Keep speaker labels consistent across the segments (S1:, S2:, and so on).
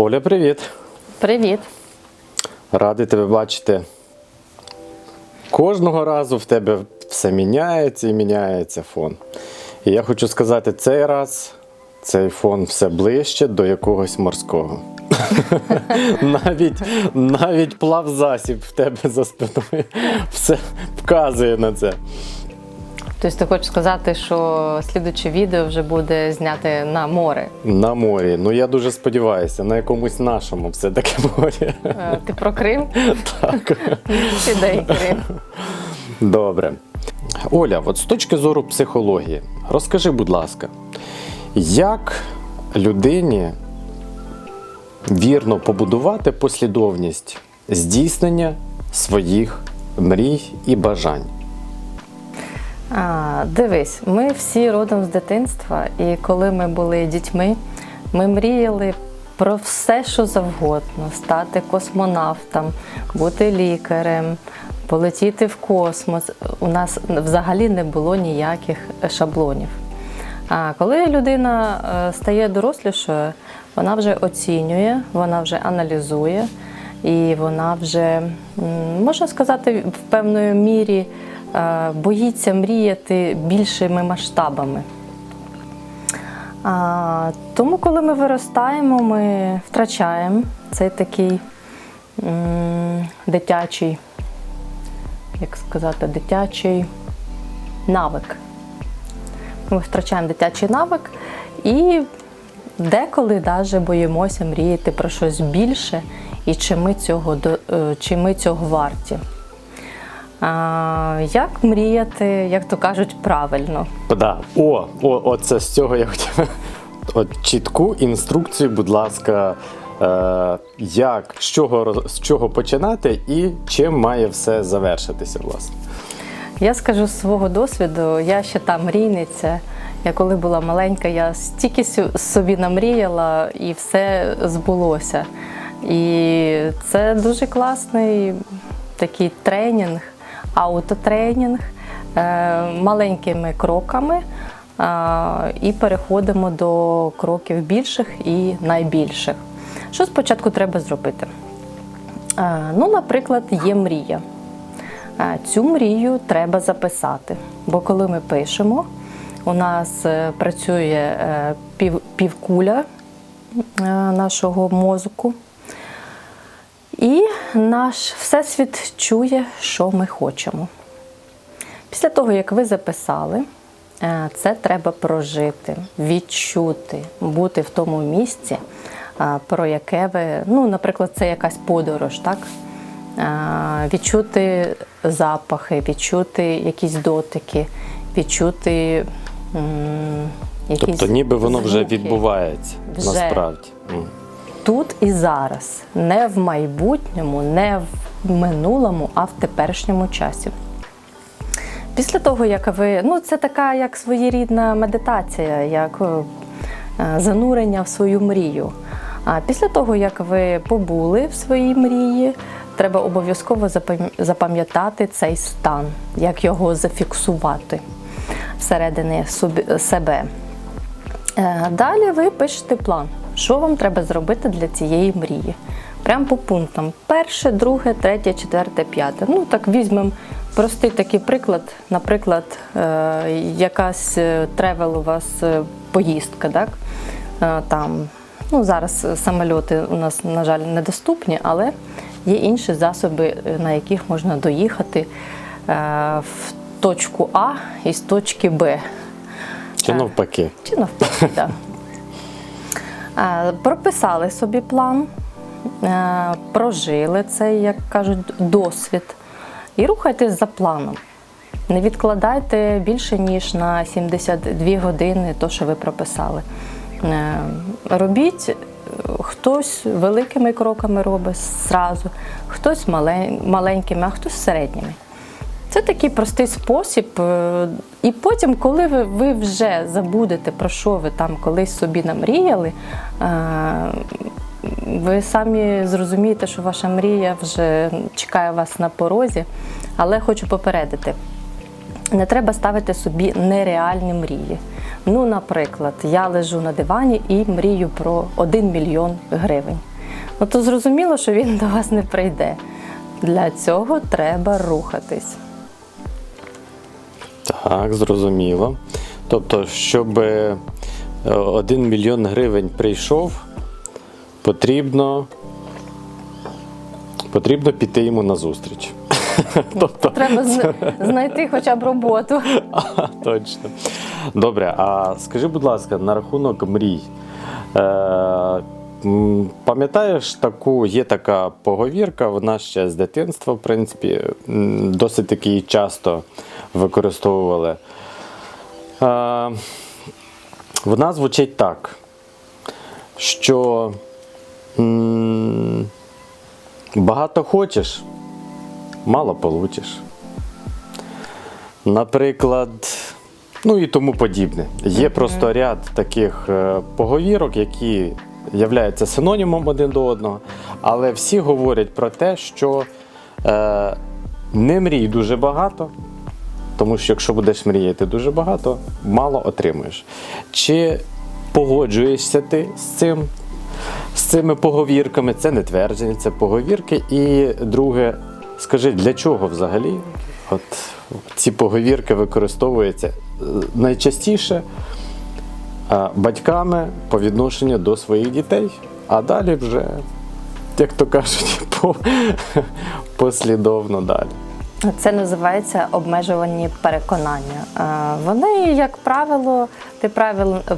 S1: Оля, привіт!
S2: Привіт.
S1: Радий тебе бачити. Кожного разу в тебе все міняється і міняється фон. І я хочу сказати, цей раз цей фон все ближче до якогось морського. навіть, навіть плавзасіб в тебе за спиною все вказує на це.
S2: Тобто ти хочеш сказати, що слідуче відео вже буде зняте на море.
S1: На морі. Ну я дуже сподіваюся, на якомусь нашому все-таки морі.
S2: Е, Ти про Крим?
S1: Так.
S2: Ідей Крим.
S1: Добре. Оля, от з точки зору психології, розкажи, будь ласка, як людині вірно побудувати послідовність здійснення своїх мрій і бажань?
S2: А, дивись, ми всі родом з дитинства, і коли ми були дітьми, ми мріяли про все, що завгодно: стати космонавтом, бути лікарем, полетіти в космос. У нас взагалі не було ніяких шаблонів. А коли людина е, стає дорослішою, вона вже оцінює, вона вже аналізує, і вона вже, можна сказати, в певної мірі боїться мріяти більшими масштабами. Тому, коли ми виростаємо, ми втрачаємо цей такий дитячий, як сказати, дитячий навик. Ми втрачаємо дитячий навик і деколи навіть боїмося мріяти про щось більше і чи ми цього, е, чи ми цього варті. А, як мріяти, як то кажуть, правильно?
S1: Да. О, о, оце з цього я хотів. От чітку інструкцію, будь ласка, е, як, з чого, з чого починати і чим має все завершитися, власне.
S2: Я скажу з свого досвіду, я ще та мрійниця. Я коли була маленька, я стільки собі намріяла і все збулося. І це дуже класний такий тренінг, аутотренінг е, маленькими кроками. е, І переходимо до кроків більших і найбільших. Що спочатку треба зробити? Е, Ну, наприклад, є мрія. Цю мрію треба записати, бо коли ми пишемо, у нас працює пів, півкуля нашого мозку, і наш всесвіт чує, що ми хочемо. Після того, як ви записали, е, це треба прожити, відчути, бути в тому місці, е, про яке ви, ну, наприклад, це якась подорож, так? Е, Відчути запахи, відчути якісь дотики, відчути якісь
S1: Тобто, ніби воно вже
S2: звуки.
S1: відбувається
S2: Вже.
S1: насправді.
S2: Тут і зараз, не в майбутньому, не в минулому, а в теперішньому часі. Після того, як ви. Ну, це така як своєрідна медитація, як е, занурення в свою мрію. А після того, як ви побули в своїй мрії, треба обов'язково запам'ятати цей стан, як його зафіксувати всередині себе. Е, Далі ви пишете план, що вам треба зробити для цієї мрії. Прямо по пунктам: перше, друге, третє, четверте, п'яте. Ну так візьмемо простий такий приклад. Наприклад, е, якась тревел у вас е, поїздка, так? Е, Там, ну, зараз самольоти у нас, на жаль, недоступні, але є інші засоби, на яких можна доїхати в точку А із точки Б.
S1: Чи навпаки?
S2: Чи навпаки, так. Е, Прописали собі план, е, прожили цей, як кажуть, досвід. І рухайтесь за планом. Не відкладайте більше, ніж на 72 години то, що ви прописали. Е, Робіть, хтось великими кроками робить зразу, хтось маленькими, а хтось середніми. Це такий простий спосіб. е, І потім, коли ви, ви вже забудете, про що ви там колись собі намріяли, е, ви самі зрозумієте, що ваша мрія вже чекає вас на порозі. Але хочу попередити: не треба ставити собі нереальні мрії. Ну, наприклад, я лежу на дивані і мрію про 1 мільйон гривень. Ну то зрозуміло, що він до вас не прийде. Для цього треба рухатись.
S1: Так, зрозуміло. Тобто, щоб е, один мільйон гривень прийшов, потрібно, потрібно піти йому на зустріч. тобто,
S2: Треба зна- знайти хоча б роботу.
S1: А, точно. Добре, а скажи, будь ласка, на рахунок мрій. Е, пам'ятаєш таку, є така поговірка, вона ще з дитинства, в принципі, досить таки часто використовували. Е, вона звучить так, що м, багато хочеш, мало получиш. Наприклад, ну і тому подібне. Є просто ряд таких е, поговірок, які являються синонімом один до одного, але всі говорять про те, що е, не мрій дуже багато, тому що якщо будеш мріяти дуже багато, мало отримуєш. Чи погоджуєшся ти з цим? З цими поговірками, це не твердження, це поговірки. І друге, скажи, для чого взагалі от ці поговірки використовуються найчастіше батьками по відношенню до своїх дітей, а далі вже, як то кажуть, по, послідовно далі.
S2: Це називається обмежувані переконання. Е, Вони, як правило, ти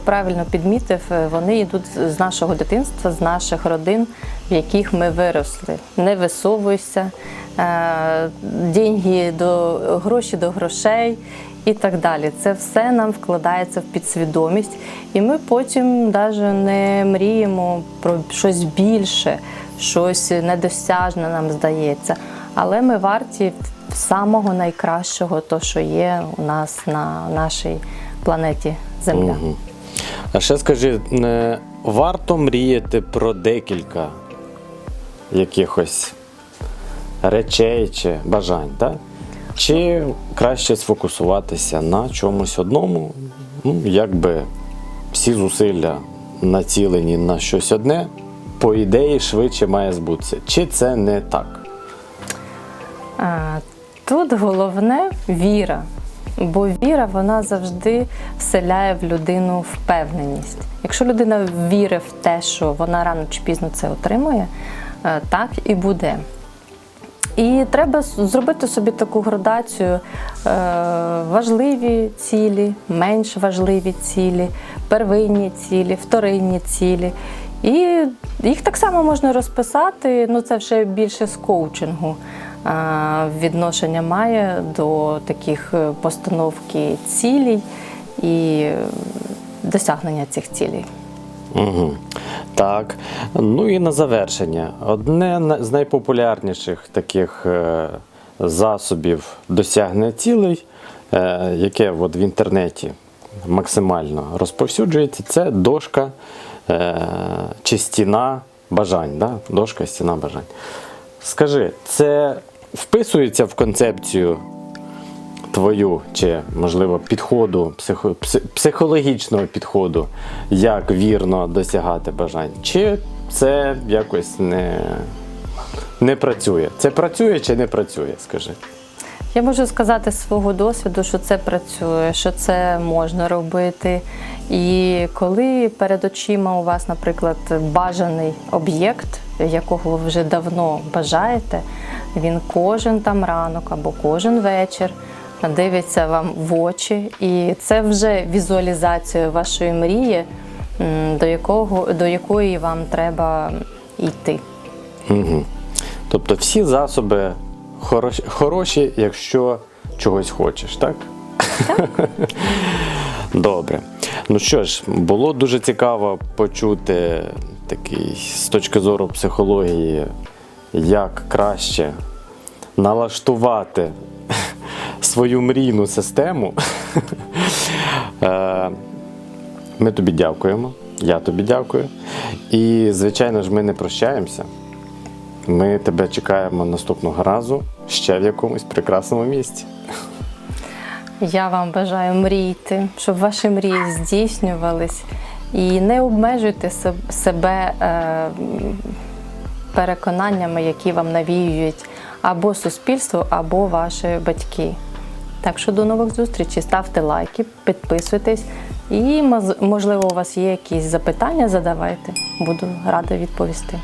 S2: правильно підмітив, е, вони йдуть з нашого дитинства, з наших родин, в яких ми виросли. Не висовуйся, е, деньги до гроші до грошей і так далі. Це все нам вкладається в підсвідомість, і ми потім навіть не мріємо про щось більше, щось недосяжне нам здається. Але ми варті самого найкращого, то що є у нас на нашій планеті Земля.
S1: Мгм. А ще скажи, не варто мріяти про декілька якихось речей чи бажань, так? Чи краще сфокусуватися на чомусь одному, ну, якби всі зусилля націлені на щось одне, по ідеї швидше має збутися. Чи це не так?
S2: Тут головне віра. Бо віра вона завжди вселяє в людину впевненість. Якщо людина вірить в те, що вона рано чи пізно це отримує, е, так і буде. І треба зробити собі таку градацію: е, важливі цілі, менш важливі цілі, первинні цілі, вторинні цілі. І їх так само можна розписати, ну це вже більше з коучингу відношення має до таких е, постановки цілей і досягнення цих цілей.
S1: Угу. Так. Ну і на завершення. Одне з найпопулярніших таких е, засобів досягнення цілей, е, яке от в інтернеті максимально розповсюджується, це дошка чи стіна бажань. Да? Дошка, стіна бажань. Скажи, це вписується в концепцію твою чи, можливо, підходу, психо, психологічного підходу, як вірно досягати бажань? Чи це якось не, не працює? Це працює чи не працює, скажи?
S2: Я можу сказати з свого досвіду, що це працює, що це можна робити. І коли перед очима у вас, наприклад, бажаний об'єкт, якого ви вже давно бажаєте, він кожен там ранок або кожен вечір дивиться вам в очі, і це вже візуалізація вашої мрії, до, якого, до якої вам треба йти.
S1: Угу. Тобто всі засоби хороші, хороші, якщо чогось хочеш, так? Добре. Ну що ж, було дуже цікаво почути такий з точки зору психології, як краще налаштувати свою мрійну систему. Е, Ми тобі дякуємо. Я тобі дякую. І, звичайно ж, ми не прощаємося. Ми тебе чекаємо наступного разу ще в якомусь прекрасному місці.
S2: Я вам бажаю мрійти, щоб ваші мрії здійснювались. І не обмежуйте себе е, переконаннями, які вам навіюють або суспільство, або ваші батьки. Так що до нових зустрічей, ставте лайки, підписуйтесь. І можливо, у вас є якісь запитання, задавайте. Буду рада відповісти.